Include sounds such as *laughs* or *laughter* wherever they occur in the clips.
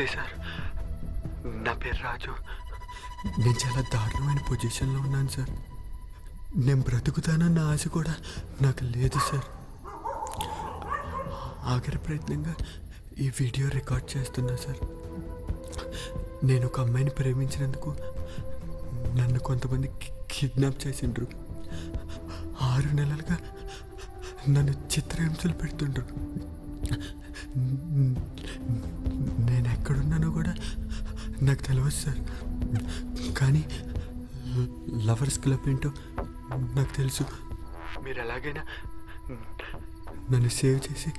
నమస్తే సార్. నా పేరు రాజు. నేను చాలా దారుణమైన పొజిషన్లో ఉన్నాను సార్. నేను బ్రతుకుతానన్న ఆశ కూడా నాకు లేదు సార్. ఆఖరి ప్రయత్నంగా ఈ వీడియో రికార్డ్ చేస్తున్నా సార్. నేను ఒక అమ్మాయిని ప్రేమించినందుకు నన్ను కొంతమంది కిడ్నాప్ చేసిండ్రు. ఆరు నెలలుగా నన్ను చిత్రహింసలు పెడుతుండ్రు. నాకు తెలియదు సార్. కానీ లవర్స్ క్లబ్ ఏంటో నాకు తెలుసు. మీరు ఎలాగైనా నన్ను సేవ్ చేసి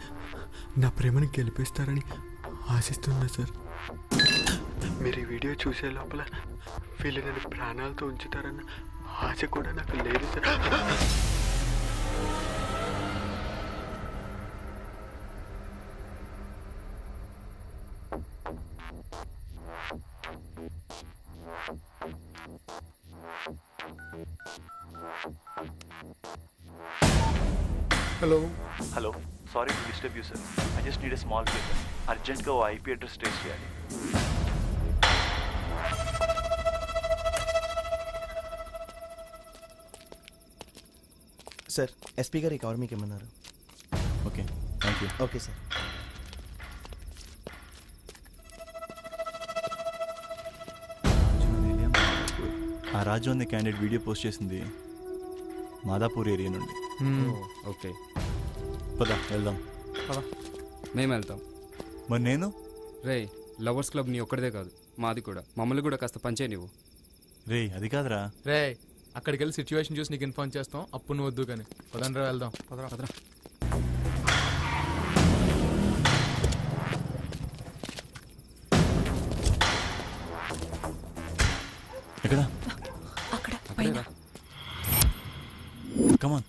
నా ప్రేమను గెలిపిస్తారని ఆశిస్తున్నా సార్. మీరు ఈ వీడియో చూసే లోపల వీళ్ళు నన్ను ప్రాణాలతో ఉంచుతారన్న ఆశ కూడా నాకు లేదు sir. Hello hello sorry to disturb you sir I just need a small favour అర్జెంట్గా ఓ ఐపీ అడ్రస్ ట్రేస్ చేయాలి. సార్ ఎస్పీ గారు ఈ కవర్ మీకు ఏమన్నారు okay thank you okay sir ఆ రాజు అనే క్యాండిడేట్ వీడియో పోస్ట్ చేసింది మాదాపూర్ ఏరియా నుండి. ఓకే పద వెళ్దాం. మేము వెళ్తాం. మరి నేను? రే లవర్స్ క్లబ్ నీ ఒక్కడిదే కాదు మాది కూడా. మమ్మల్ని కూడా కాస్త పంచే నువ్వు రే అది కాదురా. రే అక్కడికి వెళ్ళి సిచ్యువేషన్ చూసి నీకు ఇన్ఫార్మ్ చేస్తాం. అప్పుడు నువ్వు వద్దు కానీ. పదండ్రా వెళ్దాం. పదరా ఎక్కడ? అక్కడ పైన. Come on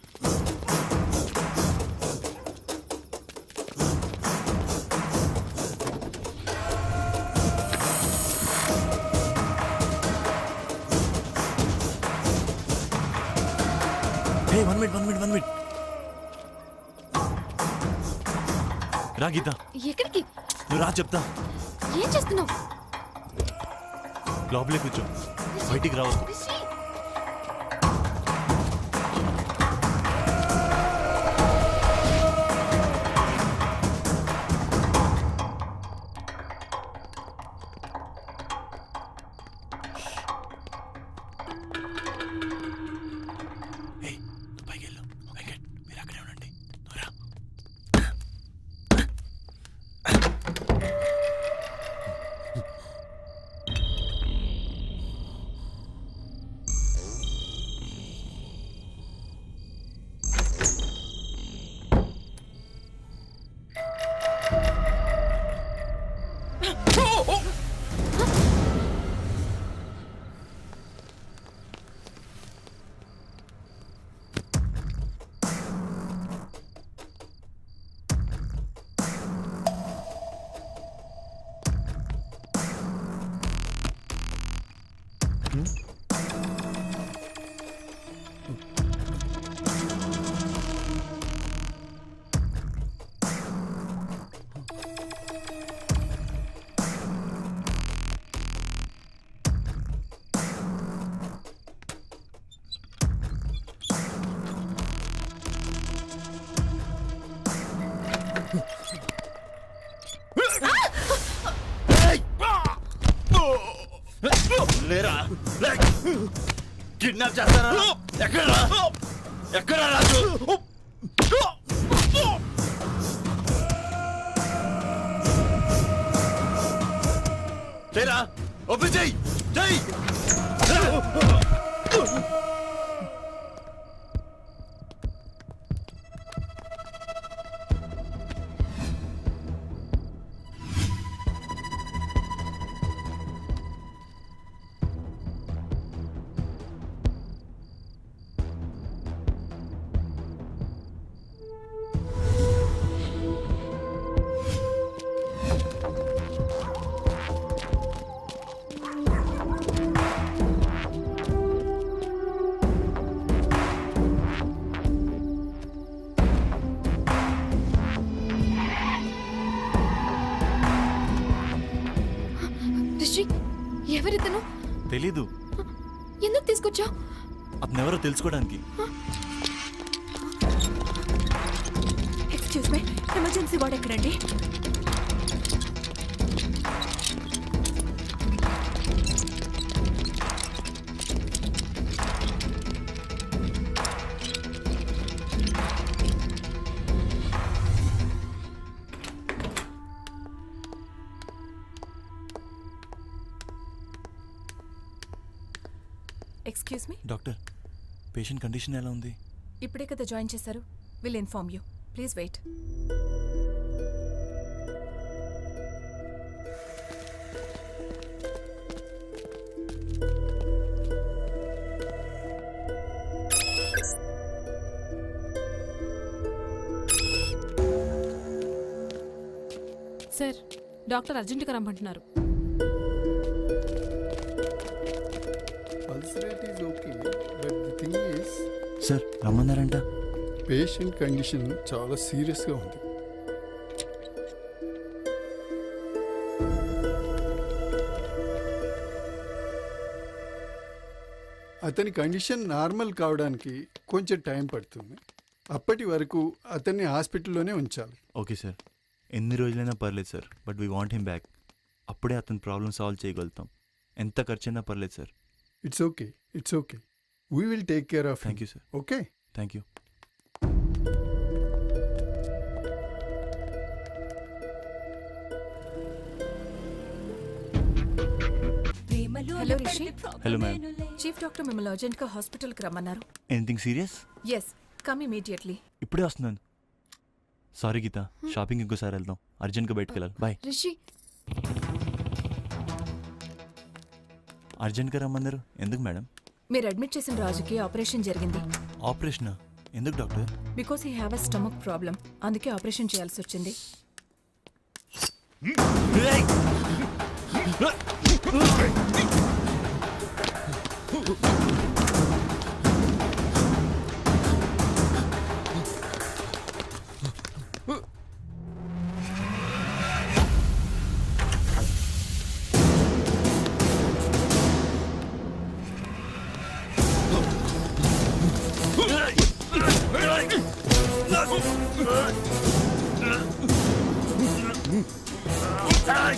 hey one minute one minute one minute రా గీత. ఎక్కడికి? నువ్వు రా చెప్తా. ఏం చేస్తున్నావు? లోపలే కూర్చో. బయటికి రావద్దు. లేరా? కిడ్నాప్ చేస్తారా? ఎక్కడ ఎక్కడ రాజు? లేరా ఓపెన్ చెయ్యి! ఎందుకు తీసుకొచ్చావు? అతను ఎవరో తెలుసుకోవడానికి ఎక్స్క్యూజ్ మీ ఎమర్జెన్సీ వార్డ్ ఎక్కడండి? Excuse me doctor patient condition ఎలా ఉంది? ఇప్పుడే కదా జాయిన్ చేశారు. Will inform you please wait sir doctor అర్జెంటుగా రమ్మంటున్నారు. రమ్మన్నారంట. పేషెంట్ కండిషన్ చాలా సీరియస్గా ఉంది. అతని కండిషన్ నార్మల్ కావడానికి కొంచెం టైం పడుతుంది. అప్పటి వరకు అతన్ని హాస్పిటల్లోనే ఉంచాలి. Okay sir. ఎన్ని రోజులైనా పర్లేదు sir but we want him back. అప్పుడే అతని ప్రాబ్లమ్ సాల్వ్ చేయగలుగుతాం. ఎంత ఖర్చైనా పర్లేదు sir. It's okay it's okay. We will take care of thank you sir okay thank you hello Rishi. Hello ma'am chief doctor మిమ్మల్ని అర్జెంట్గా హాస్పిటల్కి రమ్మన్నారు. Anything serious yes come immediately ఇప్పుడే వస్తున్నాను. సారీ గీత. షాపింగ్ ఇంకోసారి వెళ్దాం. అర్జెంట్గా బయటకు వెళ్ళాలి. బాయ్ రిషి. అర్జెంట్గా రమ్మన్నారు. ఎందుకు మేడం మీరు అడ్మిట్ చేసిన రాజుకి ఆపరేషన్ జరిగింది. ఆపరేషనా ఎందుకు doctor? Because he have a stomach problem అందుకే ఆపరేషన్ చేయాల్సి వచ్చింది. Ugh!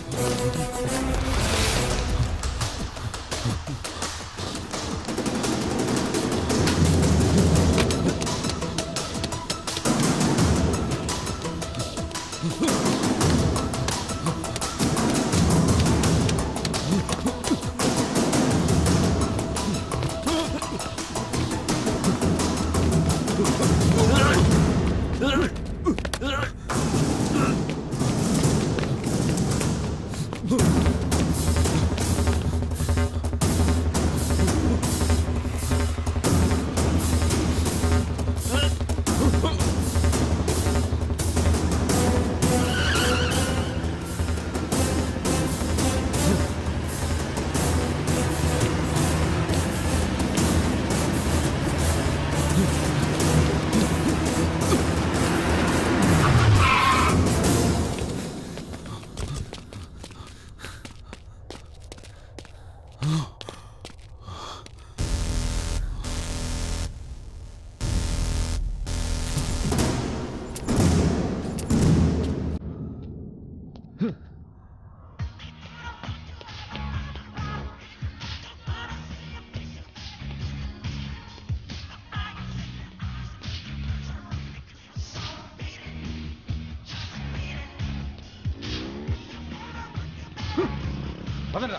రేయ్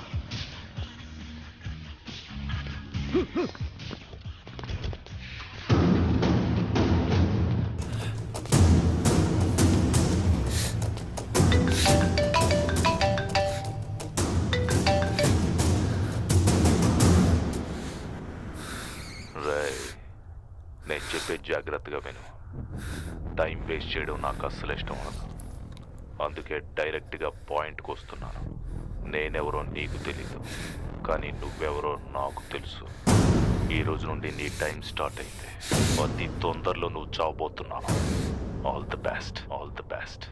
నేను చెప్పే జాగ్రత్తగా విను. టైం వేస్ట్ చేయడం నాకు అస్సలు ఇష్టం ఉండదు. అందుకే డైరెక్ట్గా పాయింట్కి వస్తున్నాను. నేనెవరో నీకు తెలీదు కానీ నువ్వెవరో నాకు తెలుసు. ఈ రోజు నుండి నీ టైం స్టార్ట్ అయింది. అతి తొందరలో నువ్వు చావబోతున్నావు. All the best all the best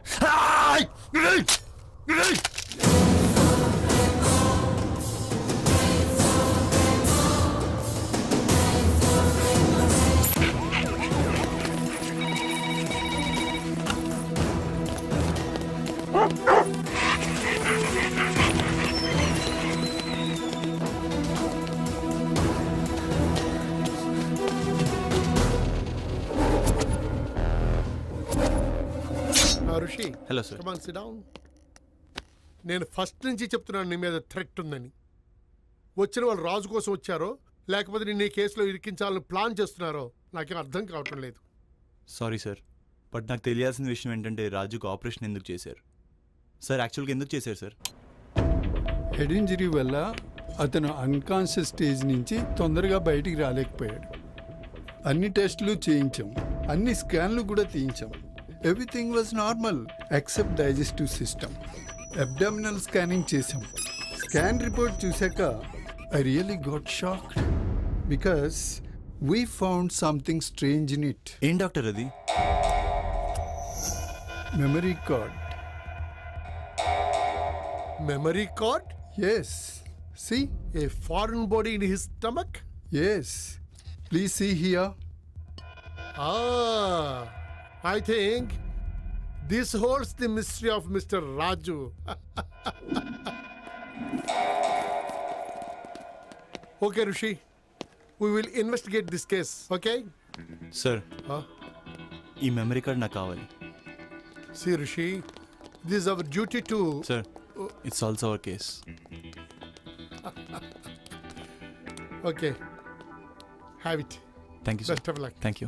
Rishi hello sir. Come on sit down నేను ఫస్ట్ నుంచి చెప్తున్నాను నీ మీద థ్రెట్ ఉందని. వచ్చిన వాళ్ళు రాజు కోసం వచ్చారో లేకపోతే నిన్ను ఈ కేసులో ఇరికించాలని ప్లాన్ చేస్తున్నారో నాకేం అర్థం కావటం లేదు. సారీ సార్ బట్ నాకు తెలియాల్సిన విషయం ఏంటంటే రాజుకు ఆపరేషన్ ఎందుకు చేశారు? సార్ యాక్చువల్గా ఎందుకు చేశారు సార్? హెడ్ ఇంజరీ వల్ల అతను అన్కాన్షియస్ స్టేజ్ నుంచి తొందరగా బయటికి రాలేకపోయాడు. అన్ని టెస్టులు చేయించాం. అన్ని స్కాన్లు కూడా తీయించాం. Everything was normal except digestive system abdominal scanning చేసాం స్కాన్ రిపోర్ట్ చూశాక I really got shocked because we found something strange in it ఏం డాక్టర్ అది? Memory card memory card yes see a foreign body in his stomach yes please see here Ah, I think this holds the mystery of Mr. Raju. *laughs* okay, Rishi, we will investigate this case, okay? Sir Huh? ఈ memory card నాకు కావాలి See, Rishi, this is our duty to. Sir it's also our case *laughs* Okay, have it. Thank you sir Best of luck. Thank you